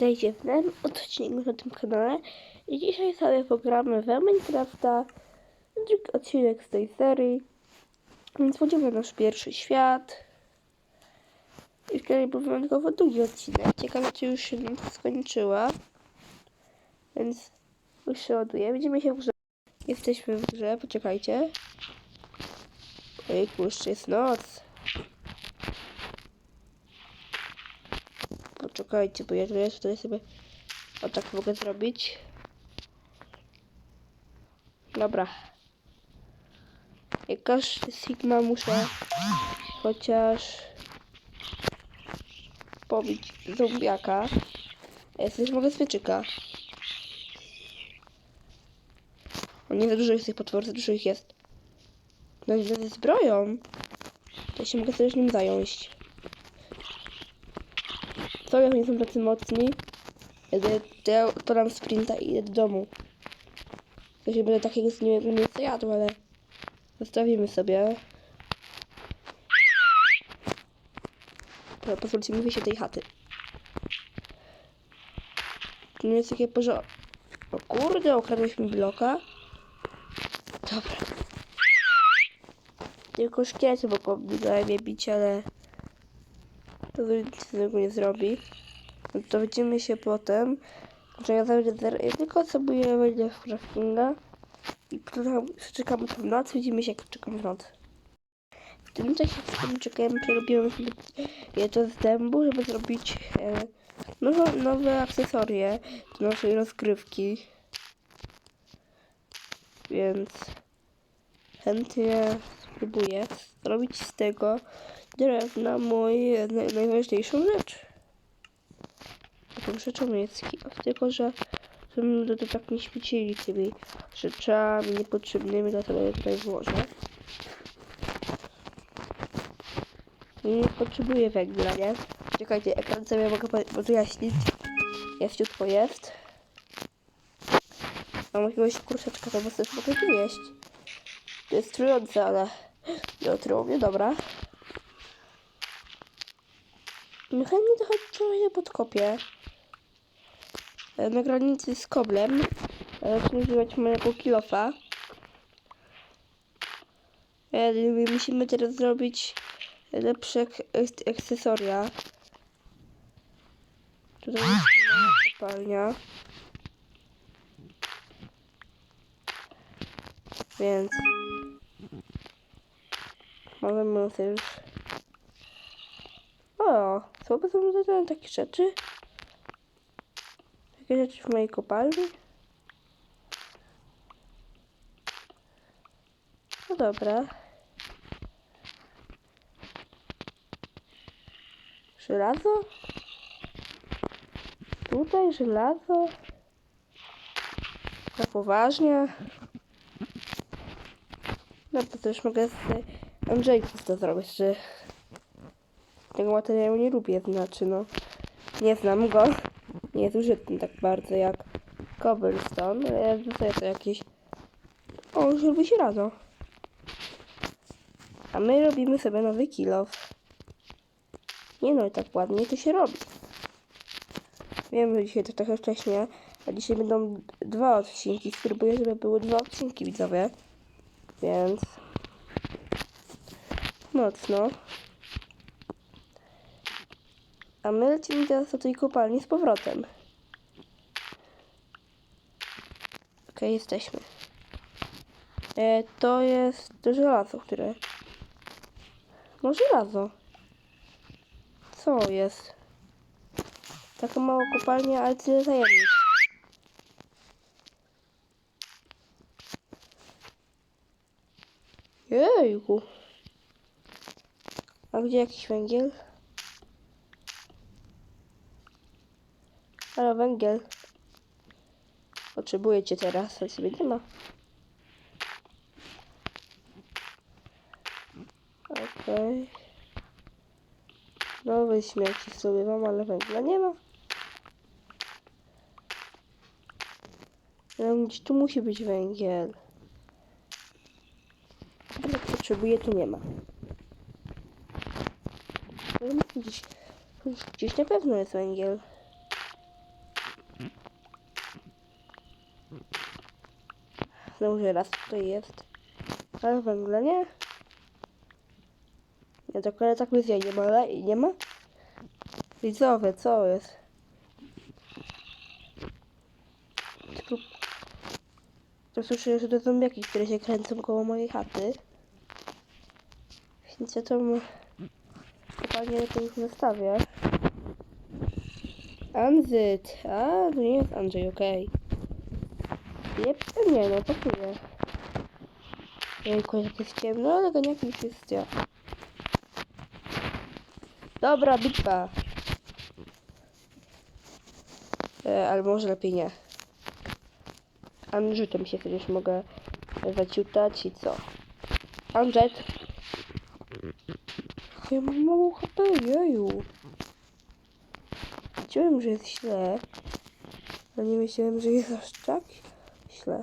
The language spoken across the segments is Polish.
Witajcie w nowym odcinku na tym kanale. I dzisiaj sobie pogramy w Minecrafta. Drugi odcinek z tej serii. Więc wchodzimy w nasz pierwszy świat. I wczoraj był wyjątkowo długi odcinek. Ciekawe czy już się skończyła. Więc już się ładuje. Widzimy się w grze. Jesteśmy w grze, poczekajcie. Ojejku, jeszcze jest noc Poczekajcie, bo ja tutaj tutaj sobie o tak mogę zrobić. Dobra. Jak Sigma muszę chociaż pobić zombiaka. Ja też mogę zwieczyka. O nie za dużo jest tych potworów, za dużo ich jest. No i ze zbroją. To ja się mogę też nim zająć. Co jak nie są tacy mocni? To ja sprinta i idę do domu. To się będę takiego z niego miejsca jadł, ale zostawimy sobie. Pozwólcie mi wyjść tej chaty. Tu nie jest takie porządek. O kurde, okradłeś mi bloka. Dobra. Tylko szkielety mogą mnie bić, ale... To nic tego nie zrobi. To widzimy się potem. Że ja zawsze tylko sobie wejdę w craftinga i potem czekamy w noc, widzimy się jak czekamy w noc. W tym czasie czekamy, przerobiłem sobie jedno z dębu, żeby zrobić e, nowe, nowe akcesorie do naszej rozgrywki. Więc chętnie spróbuję zrobić z tego drewna naj, najważniejszą rzecz. Taką rzeczą jest kilof, tylko że żebym to, tak nie śmiecili tymi rzeczami niepotrzebnymi, dlatego je tutaj włożę. I nie potrzebuję węgla, nie? Czekajcie, ekran sobie mogę po- podjaśnić. Jaściutko jest. Mam jakiegoś kurczeczka, to was też mogę jeść. To jest trujące, ale nie otruło mnie, dobra. No chętnie trochę trochę podkopię. E, Na granicy z koblem. Zacznę używać mojego kilofa. E, Musimy teraz zrobić lepsze ak- ak- akcesoria. Tutaj jest kopalnia. Więc możemy już słabe dodane takie rzeczy. Takie rzeczy w mojej kopalni. No dobra. Żelazo? Tutaj żelazo? Na poważnie? No to też mogę z Andrzejków to zrobić, że tego materiału nie lubię, znaczy no nie znam go. Nie jest użytny tak bardzo jak cobblestone, ale ja dostaję to jakieś o, już robi się rano. A my robimy sobie nowy kilof. Nie no, i tak ładnie to się robi. Wiem, że dzisiaj to trochę wcześnie, a dzisiaj będą dwa odcinki. Spróbuję, żeby były dwa odcinki widzowie. Więc mocno. A my lecimy teraz do tej kopalni z powrotem. Okej, jesteśmy. E, to jest żelazo, które... No żelazo. Co jest? Taka mała kopalnia, ale tyle tajemnic. Jejku. A gdzie jakiś węgiel? Ale węgiel. Potrzebuję cię teraz, ale sobie nie ma. Okej. Nowe śmieci sobie mam, ale węgla nie ma. Ale gdzieś tu musi być węgiel. Ale potrzebuję, to nie ma. Gdzieś, gdzieś na pewno jest węgiel. Że raz tutaj jest. Ale węgla nie. Nie, to ale tak mnie nie ma, ale nie ma. Widzowie, co jest? Tu słyszę, że to zombiaki, które się kręcą koło mojej chaty. Więc ja to Dokładnie to już nastawię. Anzyt. A, to nie jest Andrzej, okej. Jep, nie no, to czuję. Jejku, jak jest ciemno, ale to nie jakiś jest ja. Dobra, bitwa. E, ale może lepiej nie. Andrzutem się przecież mogę zaciutać i co? Andrzej. Ja mam mało HP, jeju. Wiedziałem, że jest źle. Ale nie myślałem, że jest aż tak źle.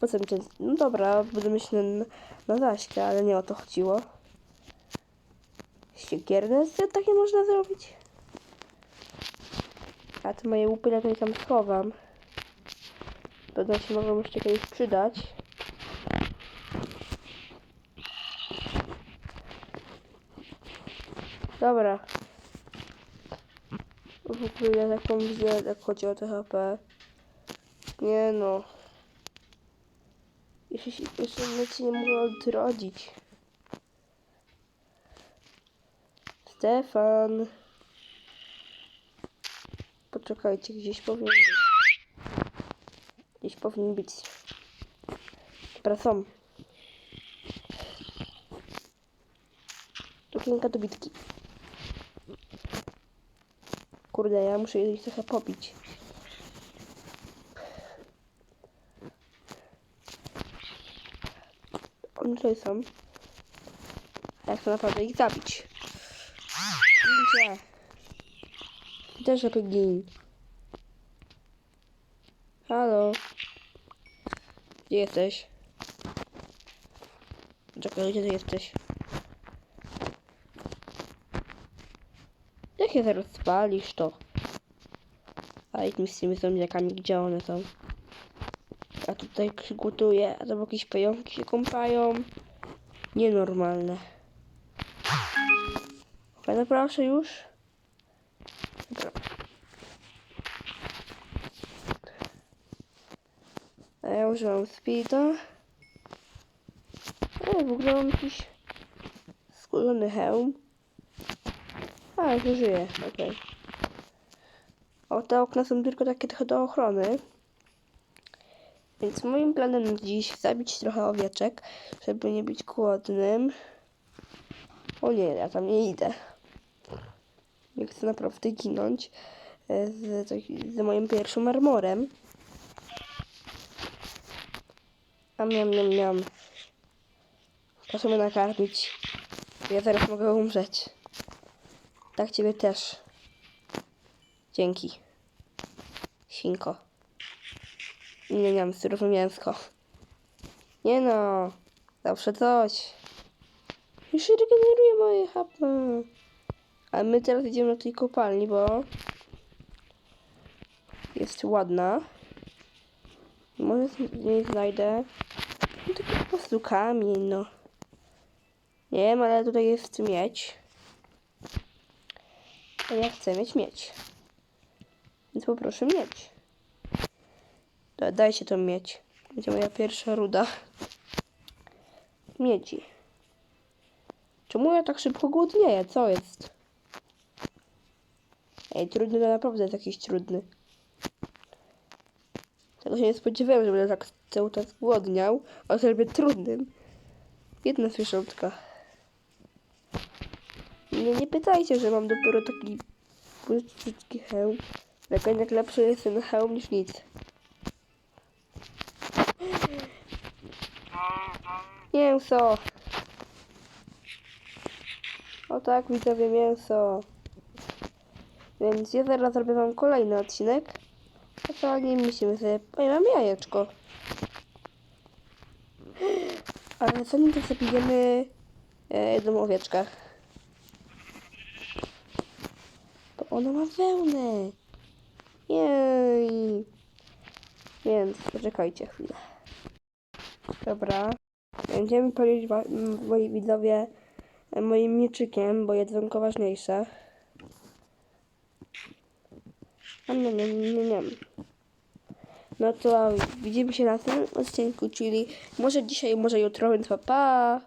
Potem ten... No dobra, będę myśleć na, Zaśkę, ale nie o to chodziło. Ściegierne takie można zrobić. A te moje łupy lepiej tam schowam. Będą się mogą jeszcze kiedyś przydać. Dobra. W ogóle taką widzę, jak chodzi o THP. Nie no. Jeszcze, jeszcze nic nie mogę odrodzić. Stefan. Poczekajcie, gdzieś powinien być. Gdzieś powinien być. Dobra, są. Okienka do bitki. Kurde, ja muszę ich trochę pobić. Tutaj są. A ja chcę naprawdę ich zabić. Gincie. Też lepiej gin. Halo. Gdzie jesteś? Czekaj, gdzie ty jesteś? Jak się zaraz spalisz, to... A jak mi z tymi zombiakami, gdzie one są? Tutaj przygotuję, a tam jakieś pająki się kąpają. Nienormalne. Okej, no proszę już. Dobra. A ja używam speeda. A w ogóle mam jakiś skórzany hełm. A, już żyje, okej. O, te okna są tylko takie trochę do ochrony. Więc moim planem dziś zabić trochę owieczek, żeby nie być głodnym. O nie, ja tam nie idę. Nie chcę naprawdę ginąć e, z, z moim pierwszym armorem. A miam, miam, miam. Proszę mnie nakarmić. Ja zaraz mogę umrzeć. Tak ciebie też. Dzięki. Świnko. Nie miałem surowe mięsko. Nie no. Zawsze coś. Już się regeneruje moje HP. A my teraz idziemy do tej kopalni, bo jest ładna. Może z niej znajdę no, taki po prostu kamień, no. Nie wiem, ale tutaj jest miedź. A ja chcę mieć miedź. Więc poproszę miedź. Da, dajcie to miedź. Będzie moja pierwsza ruda. Miedzi. Czemu ja tak szybko głodnieję? Co jest? Ej, trudny to naprawdę jest jakiś trudny. Tego się nie spodziewałem, że będę tak cały czas głodniał, a zrobię trudnym. Jedna zwierzątka. Nie, nie pytajcie, że mam dopiero taki błyszczycki hełm. Jednak lepszy jest ten hełm niż nic. Mięso! O tak, widzowie, mięso. Więc ja zaraz zrobię wam kolejny odcinek. A to nie myślimy sobie, o ja mam jajeczko. Ale zanim to zabijemy e, jedną owieczkę. Bo ona ma wełnę. Jej. Więc poczekajcie chwilę. Dobra. Będziemy m, moi widzowie e, moim mieczykiem, bo jedzonko ważniejsze. A nie, nie, nie, nie. No to widzimy się na tym odcinku, czyli może dzisiaj, może jutro, więc pa, pa.